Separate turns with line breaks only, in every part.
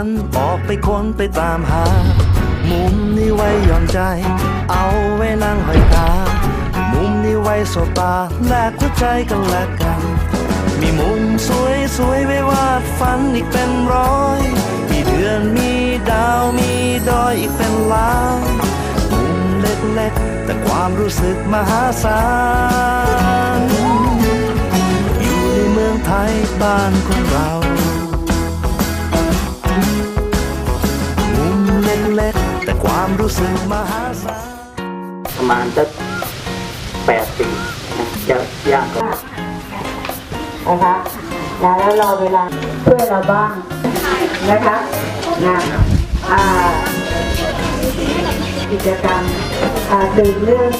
ฉันออกไปค้นไปตามหา มุมนี้ไว้ย่อนใจ เอาไว้นั่งหอยตามุมนี้ไว้สบตาแลกหัวใจกันและกัน มีมุมสวยสวยๆไว้วาดฝันอีกเป็นร้อย มีเดือนมีดาวมีดอยอีกเป็นล้านมุมเล็กๆ แต่ความรู้สึกมหาศาลอยู่ในเมืองไทยบ้านของเรา ความรู้สึกมหาศาล
ประมาณสักแปดปีจะยางก็
นะคะนะแล้วรอเวลาช่วยเราบ้างนะคะนะอ่ากิจกรรมตื่นเรื่อง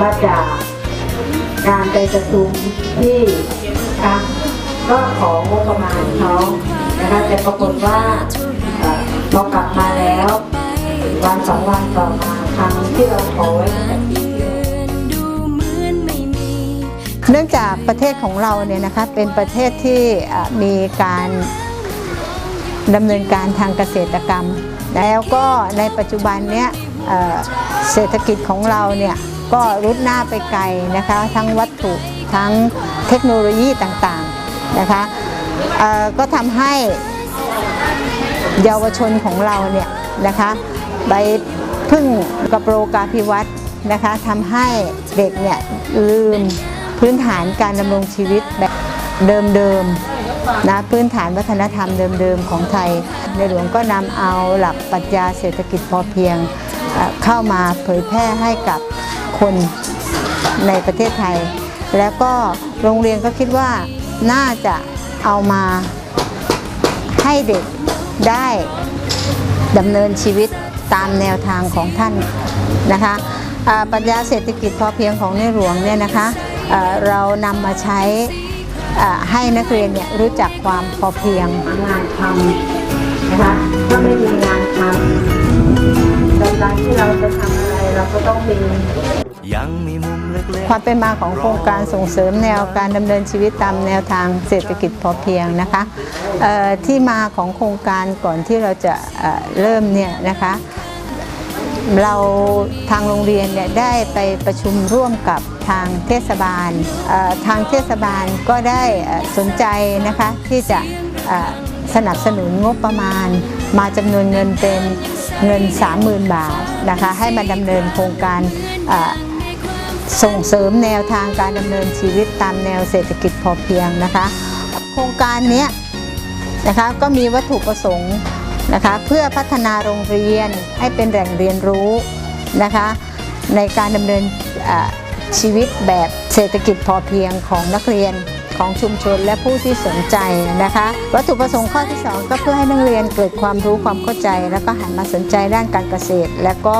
มาจากการไปประชุมที่ค่ะก็ของงบประมาณเขานะคะแต่ปรากฏว่า วันสองวันต่อมาครั้งที่เราขอไว้แต่ปี
เนื่องจากประเทศของเราเนี่ยนะคะเป็นประเทศที่มีการดำเนินการทางเกษตรกรรม แล้วก็ในปัจจุบันเนี้ยเศรษฐกิจของเราเนี่ยก็รุดหน้าไปไกลนะคะทั้งวัตถุทั้งเทคโนโลยีต่างๆนะคะก็ทำให้เยาวชนของเราเนี่ยนะคะ ไปพึ่งกับโปรกาพิวัตรนะคะทำให้เด็กเนี่ยลืมพื้นฐานการดำรงชีวิตแบบเดิมๆนะพื้นฐานวัฒนธรรมเดิมๆของไทย ในหลวงก็นำเอาหลักปรัชญาเศรษฐกิจพอเพียงเข้ามาเผยแพร่ให้กับคนในประเทศไทย แล้วก็โรงเรียนก็คิดว่าน่าจะเอามาให้เด็กได้ดำเนินชีวิต ตามแนวทางของท่านนะคะปรัชญาเศรษฐกิจพอเพียงของในหลวงเนี่ยนะคะเรานำมาใช้ให้นักเรียนเนี่ยรู้จักความพอเพียง
งานทำนะคะถ้าไม่มีงานทำในการที่เราจะทำอะไรเราก็ต้องมี
ความเป็นมาของโครงการส่งเสริมแนวการดำเนินชีวิตตามแนวทางเศรษฐกิจพอเพียงนะคะที่มาของโครงการก่อนที่เราจะเริ่มเนี่ยนะคะ เราทางโรงเรียนเนี่ยได้ไปประชุมร่วมกับทางเทศบาล ทางเทศบาลก็ได้สนใจนะคะที่จะสนับสนุนงบประมาณ มาจำนวนเงินเป็นเงิน 30,000 บาทนะคะให้มาดำเนินโครงการส่งเสริมแนวทางการดำเนินชีวิตตามแนวเศรษฐกิจพอเพียงนะคะ โครงการนี้นะคะก็มีวัตถุประสงค์ นะคะ เพื่อพัฒนาโรงเรียนให้เป็นแหล่งเรียนรู้นะคะ ในการดำเนินชีวิตแบบเศรษฐกิจพอเพียงของนักเรียนของชุมชนและผู้ที่สนใจนะคะ วัตถุประสงค์ข้อที่ 2 ก็เพื่อให้นักเรียนเกิดความรู้ความเข้าใจ แล้วก็หันมาสนใจด้านการเกษตร และก็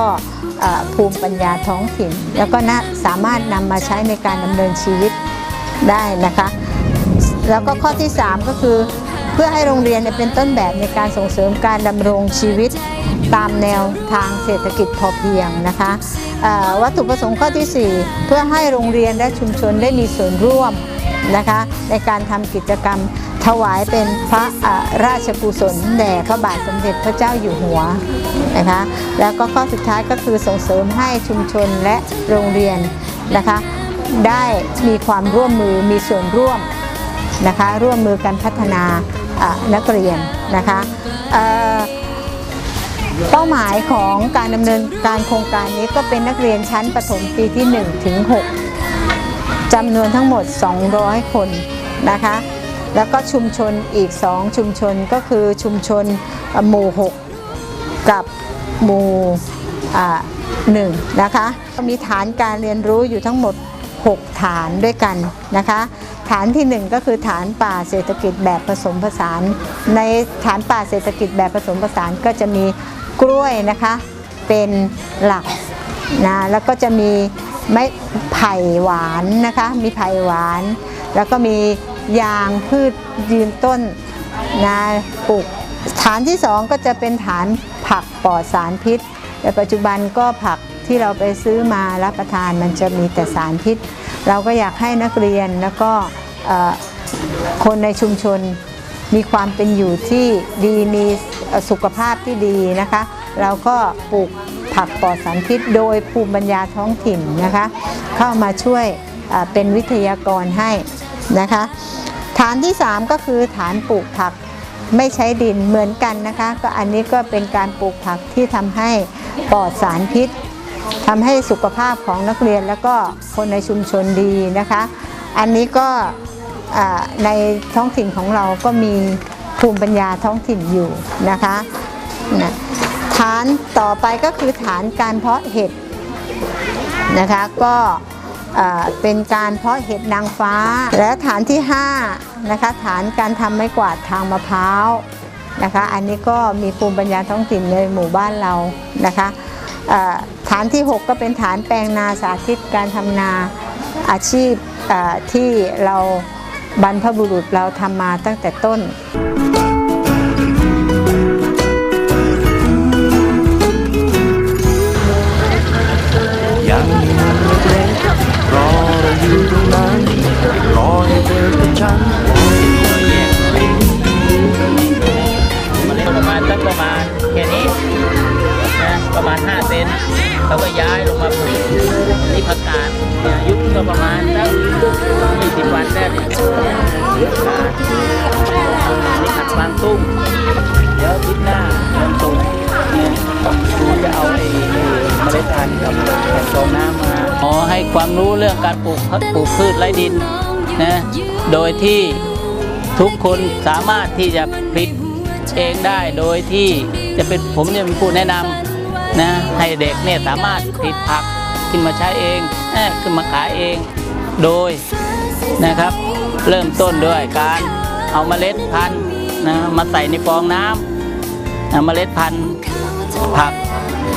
ภูมิปัญญาท้องถิ่น แล้วก็นะสามารถนำมาใช้ในการดำเนินชีวิตได้นะคะ แล้วก็ข้อที่ 3 ก็คือ เพื่อให้โรงเรียนเป็นต้นแบบในการส่งเสริมการดำรงชีวิตตามแนวทางเศรษฐกิจพอเพียงนะคะวัตถุประสงค์ข้อที่ 4 เพื่อให้โรงเรียนและชุมชนได้มีส่วนร่วมนะคะในการทำกิจกรรมถวายเป็นพระอ่าราชกุศลแด่พระบาทสมเด็จพระเจ้าอยู่หัวนะคะแล้วก็ข้อสุดท้ายก็คือส่งเสริมให้ชุมชนและโรงเรียนนะคะได้มีความร่วมมือมีส่วนร่วมนะคะร่วมมือกันพัฒนา นักเรียนนะคะเป้าหมายของการดำเนินการโครงการนี้ก็เป็นนักเรียนชั้นประถมปีที่1ถึง6จำนวนทั้งหมด 200 คนนะคะแล้วก็ชุมชนอีก 2 ชุมชนก็คือชุมชนหมู่ 6 กับหมู่หนึ่งนะคะมีฐานการเรียนรู้อยู่ทั้งหมด 6 ฐานด้วยกันนะคะ ฐานที่ 1 ก็คือฐานป่าเศรษฐกิจแบบผสมผสาน ในฐานป่าเศรษฐกิจแบบผสมผสานก็จะมีกล้วยนะคะเป็นหลักนะแล้วก็จะมีไม้ไผ่หวานนะคะมีไผ่หวาน แล้วก็มียางพืชยืนต้นนะปลูกฐานที่ 2 ก็จะเป็นฐานผักปลอดสารพิษในปัจจุบันก็ผักที่เราไปซื้อมารับประทานมันจะมีแต่สารพิษ เราก็อยากให้นักเรียนแล้วก็ คนในชุมชนมีความเป็นอยู่ที่ดีมีสุขภาพที่ดีนะคะ เราก็ปลูกผักปลอดสารพิษโดยภูมิปัญญาท้องถิ่นนะคะ เข้ามาช่วยเป็นวิทยากรให้นะคะ ฐานที่ 3 ก็คือฐานปลูกผักไม่ใช้ดินเหมือนกันนะคะ ก็อันนี้ก็เป็นการปลูกผักที่ทำให้ปลอดสารพิษทำให้สุขภาพของนักเรียนแล้วก็คนในชุมชนดีนะคะ อันนี้ก็ ในท้องถิ่นของเราก็มีภูมิปัญญาท้องถิ่นอยู่นะคะนะฐานต่อไปก็คือฐานการเพาะเห็ดนะคะก็เป็นการเพาะเห็ดนางฟ้า และฐานที่5นะคะฐานการทำไม้กวาดทางมะพร้าวนะคะอันนี้ก็มีภูมิปัญญาท้องถิ่นในหมู่บ้านเรานะคะฐานที่ 6 ก็เป็นฐานแปลงนาสาธิตการทำนาอาชีพที่เรา บรรพบุรุษเราทำมาตั้งแต่
ต้น เมล็ดพันธุ์กับแผ่นฟองน้ำมาอ๋อให้ความรู้เรื่องการปลูกปลูกพืชไร้ดินนะโดยที่ทุกคนสามารถที่จะผลิตเองได้โดยที่จะเป็นผมเนี่ยเป็นผู้แนะนำนะให้เด็กเนี่ยสามารถผลิตผักขึ้นมาใช้เองเอขึ้นมาขายเองโดยนะครับ เริ่มต้นด้วยการเอาเมล็ดพันธุ์นะมาใส่ในฟองน้ำเอาเมล็ดพันธุ์ ผัก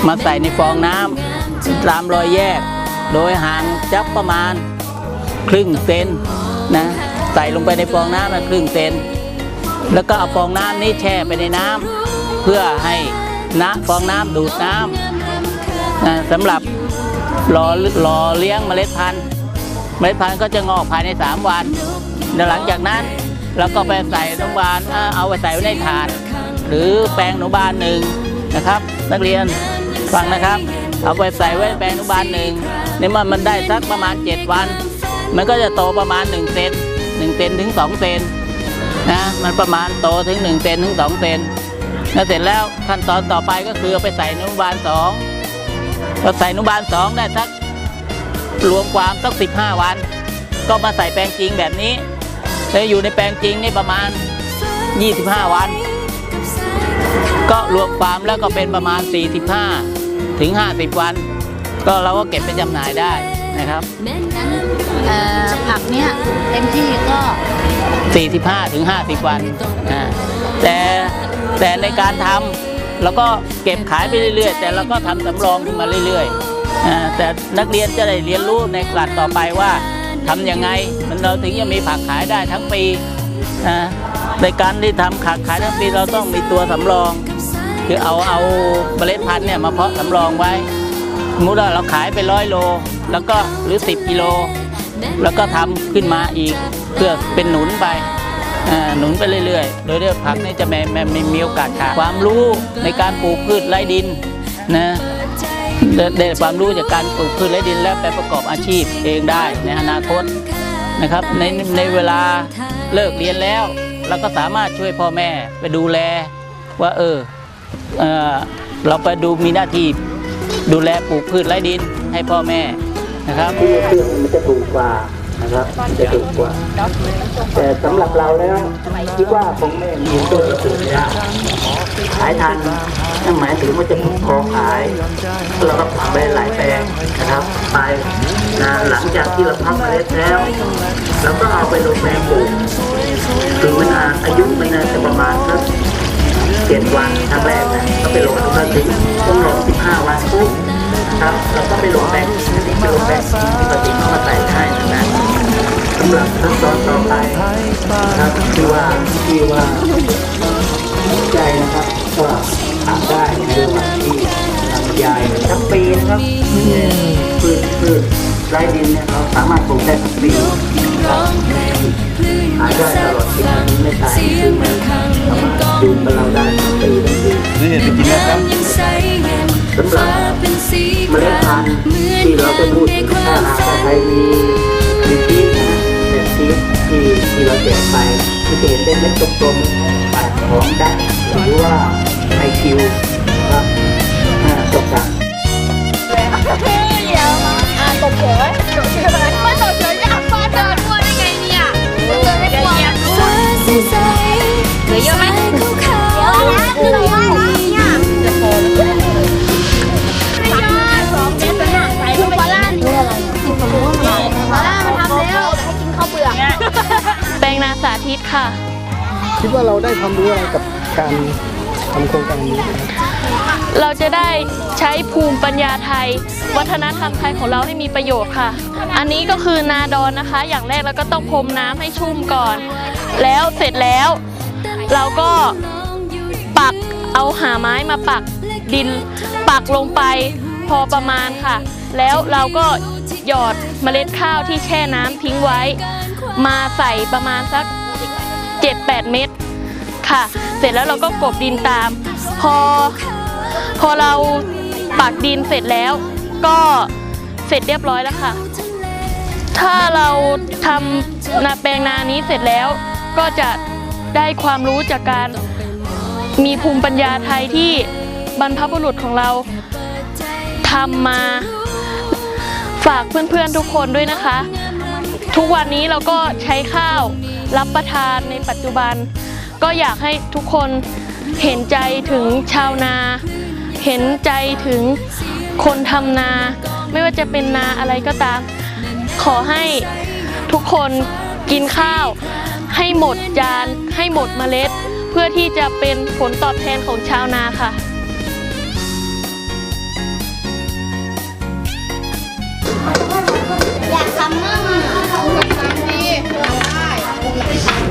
มาใส่ในฟองน้ำตามรอยแยก โดยห่างจับประมาณครึ่งเซนนะใส่ลงไปในฟองน้ำนะครึ่งเซนแล้วก็เอาฟองน้ำนี้แช่ไปในน้ำเพื่อให้น้ำฟองน้ำดูดน้ำนะสำหรับรอรอเลี้ยงเมล็ดพันธุ์ เมล็ดพันธุ์ก็จะงอกภายใน 3 วันหลังจากนั้นเราก็ไปใส่อนุบาลเอาไปใส่ไว้ในถาด หรือแปลงอนุบาลหนึ่ง นะครับ นักเรียนฟังนะครับ เอาไปใส่ไว้นแปลงอนุบาลหนึ่งนี่มันมันได้สักประมาณ 7 วัน มันก็จะโตประมาณ1เซน1เซนถึง2เซนนะมันประมาณโตถึง1เซนถึง2เซนแล้วเสร็จแล้วขั้นตอนต่อไปก็คือเอาไปใส่อนุบาลสองพอใส่อนุบาลสองได้สักรวมความสัก 15 วัน ก็มาใส่แปลงจริงแบบนี้แล้วอยู่ในแปลงจริงนี่ประมาณ 25 วัน ก็รวมความแล้วก็เป็นประมาณ 45 ถึง 50 วัน ก็เราก็เก็บไปจำหน่ายได้นะครับ
เอ่อผักเนี่ยเต็มที่ก็
45 ถึง 50 วันอ่าแต่แต่ในการทำเราก็เก็บขายไปเรื่อย ๆ แต่เราก็ทำสำรองขึ้นมาเรื่อยๆอ่าแต่นักเรียนจะได้เรียนรู้ในกลัดต่อไปว่าทำยังไง มันเราถึงจะมีผักขายได้ทั้งปีอ่า ในการที่ทำผักขายทั้งปีเราต้องมีตัวสำรอง คือเอาเอาเมล็ดพันธุ์เนี่ยมาเพาะสำรองไว้สมมติว่าเราขายไปร้อยโล แล้วก็หรือ 10กิโล แล้วก็ทำขึ้นมาอีกเพื่อเป็นหนุนไปอ่าหนุนไปเรื่อยๆ โดยที่ผักนี่จะไม่ไม่ไม่มีโอกาสขาดความรู้ในการปลูกพืชไร้ดินนะได้ได้ความรู้จากการปลูกพืชไร้ดินและไปประกอบอาชีพเองได้ในอนาคตนะครับในในเวลาเลิกเรียนแล้ว เราก็สามารถช่วยพ่อแม่ไปดูแลว่าเออเออเราไปดูมีหน้าที่ดูแลปลูกพืชไร้ดินให้พ่อแม่นะครับ
ที่เครื่องมันจะถูกกว่านะครับจะถูกกว่า แต่สำหรับเราแล้วคิดว่าคงไม่มีตัวที่ถูกยากขายทันนั่นหมายถึงว่าจะพอขายเราก็ทำไปหลายแปลงนะครับ ไปนะหลังจากที่เราพักเมล็ดแล้วเราก็เอาไปลงแปลงปลูก ที่ว่าใจนะครับก็ทำได้ในระหว่างที่ทำยายทั้งปีนะครับพืชพืชไร้ดินเนี่ยเราสามารถปลูกได้ทั้งปีนะครับหายได้ตลอดชีวิตไม่ตายคือมันสามารถดูกับเราได้ทั้งปีทั้งปีนี่จะกินนะครับสำหรับเมล็ดพันธุ์ที่เราจะพูดถึงถ้าหากใครมีมีที่นะเป็นที่ที่ที่เราเก็บไป ที่จะเห็นเป็นเม็ดกลมๆปัดของดักหรือว่าไอคิวครับอ่าตกต่าง
ฟ้
คิ
ดว่าเราได้ความรู้อะไรกับการทำโครงการนี้ครับ
เราจะได้ใช้ภูมิปัญญาไทย วัฒนธรรมไทยของเราให้มีประโยชน์ค่ะ อันนี้ก็คือนาดอนนะคะ อย่างแรกเราก็ต้องพรมน้ำให้ชุ่มก่อน แล้วเสร็จแล้ว เราก็ปักเอาหาไม้มาปักดิน ปักลงไปพอประมาณค่ะ แล้วเราก็หยอดเมล็ดข้าวที่แช่น้ำทิ้งไว้ มาใส่ประมาณสัก 7-8 เม็ดค่ะ เสร็จแล้วเราก็กบดินตาม พอพอเราปักดินเสร็จแล้วก็เสร็จเรียบร้อยแล้วค่ะ ถ้าเราทำนาแปลงนานี้เสร็จแล้วก็จะได้ความรู้จากการมีภูมิปัญญาไทยที่บรรพบุรุษของเราทำมาฝากเพื่อนๆทุกคนด้วยนะคะ ทุกวันนี้เราก็ใช้ข้าว รับประทานในปัจจุบัน ก็อยากให้ทุกคนเห็นใจถึงชาวนา เห็นใจถึงคนทำนา ไม่ว่าจะเป็นนาอะไรก็ตาม ขอให้ทุกคนกินข้าว ให้หมดจาน ให้หมดเมล็ด เพื่อที่จะเป็นผลตอบแทนของชาวนาค่ะ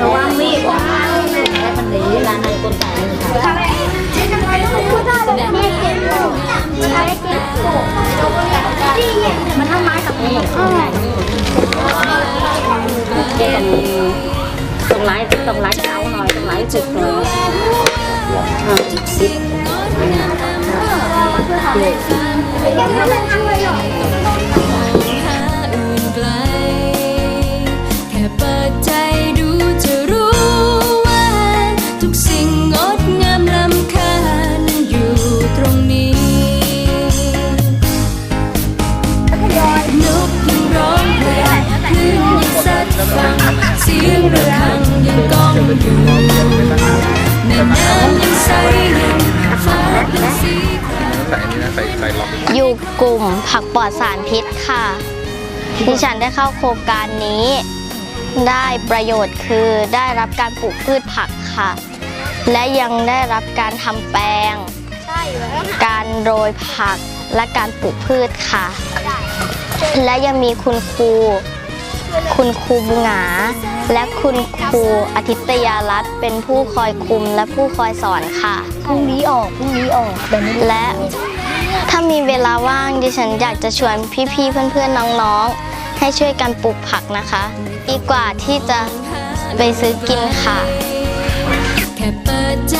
ระวังมีดว้าวแม่มันหนีร้านไหนคนตายเลยค่ะมันทำไม้กับมือต้องไล่ต้องไล่เท้าหน่อยต้องไล่จุดหน่อยจุดสิบ
อื่ ปลอดสาร
พิษค่ะ ดิฉันได้เข้าโครงการนี้ ได้ประโยชน์คือได้รับการปลูกพืชผักค่ะ และยังได้รับการทำแปลง การโรยผักและการปลูกพืชค่ะ และยังมีคุณครู คุณครูบุงหงาและคุณครูอาทิตยารัตน์เป็นผู้คอยคุมและผู้คอยสอนค่ะ พรุ่งนี้ออก พรุ่งนี้ออกและ ถ้ามีเวลาว่างดิฉันอยากจะชวนพี่ๆเพื่อนๆน้องๆ ให้ช่วยกันปลูกผักนะคะ ดีกว่าที่จะไปซื้อกินค่ะ แค่เปิดใจ